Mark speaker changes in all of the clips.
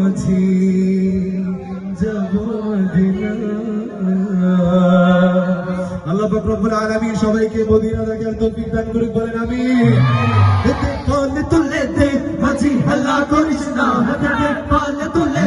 Speaker 1: মাঝে যাব আল্লাহ রব্বুল আলামিন সবাইকে মদিনা দেখার তৌফিক দান করুক, বলেন আমি এতে কল তুলে দে, মাঝি হাল্লা করিস না।
Speaker 2: হাতে
Speaker 1: পাল তুলে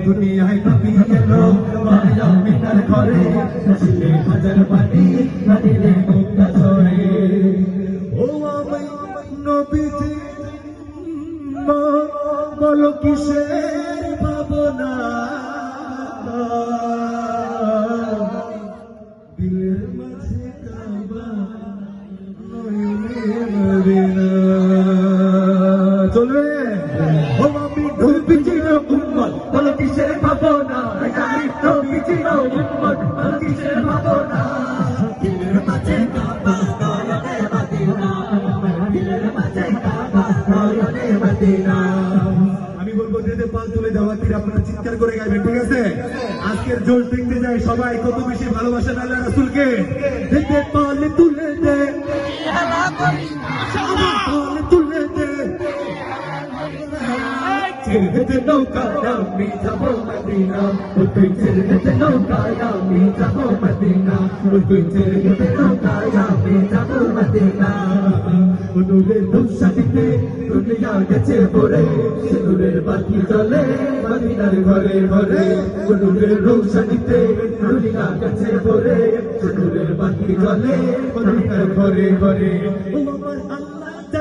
Speaker 1: দুনিয়ায় নবী এলো মায়া বিনার ঘরে হাজার বাণী
Speaker 2: বলো কিসের ভাবনা? দিলের মাঝে চলবে? ও আমি
Speaker 1: নবীজি উম্মত বলো কিসের ভাবনা? জানি নবীজি উম্মত বলো কিসের ভাবনা? দিলের মাঝে কাবা নয়নে মদিনা দিলের মাঝে কাবা নয়নে মদিনা
Speaker 2: পাল তুলে দেওয়া তীর আপনারা চিৎকার করে গাইবেন, ঠিক আছে? আজকের জোর দেখতে যাই সবাই, কত বেশি ভালোবাসেন আল্লাহ রাসুলকে? দেখতে তুলে তুলে দে।
Speaker 1: ছেড়ে নৌকা নৌকা নৌকা দুনিয়া গেছে পরে সিঁদুরের বাতি জ্বলে মদিনার ঘরে ঘরে নূরের রৌশনীতে দুনিয়া গেছে পরে সিঁদুরের বাতি জ্বলে মদিনার ঘরে ঘরে। আল্লাহ!